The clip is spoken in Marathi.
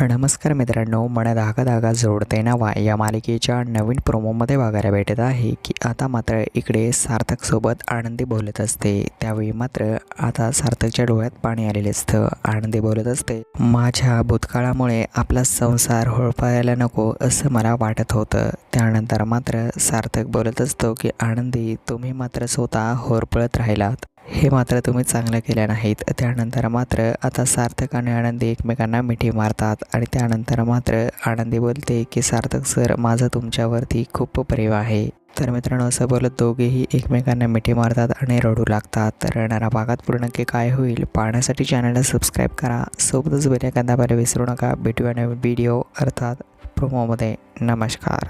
नमस्कार मित्रांनो मन धागा धागा जोडते नवा या मालिकेच्या नवीन प्रोमोमध्ये बघायला भेटत आहे की आता मात्र इकडे सार्थकसोबत आनंदी बोलत असते. त्यावेळी मात्र आता सार्थकच्या डोळ्यात पाणी आलेले असतं. आनंदी बोलत असते माझ्या भूतकाळामुळे आपला संसार होळपायला नको असं मला वाटत होतं. त्यानंतर मात्र सार्थक बोलत असतो की आनंदी तुम्ही मात्र स्वतः होरपळत राहिलात. हे मात्र तुम्ही चांगलं केलं नाहीत. त्यानंतर मात्र आता सार्थक आणि आनंदी एकमेकांना मिठी मारतात आणि त्यानंतर मात्र आनंदी बोलते की सार्थक सर माझं तुमच्यावरती खूप प्रेम आहे. तर मित्रांनो असं बोलत दोघेही एकमेकांना मिठी मारतात आणि रडू लागतात. तर येणाऱ्या भागात पूर्ण नक्की काय होईल पाहण्यासाठी चॅनलला सबस्क्राईब करा. सोबतच बेल एखादा विसरू नका. भेटूया नवीन व्हिडिओ अर्थात प्रोमोमध्ये नमस्कार.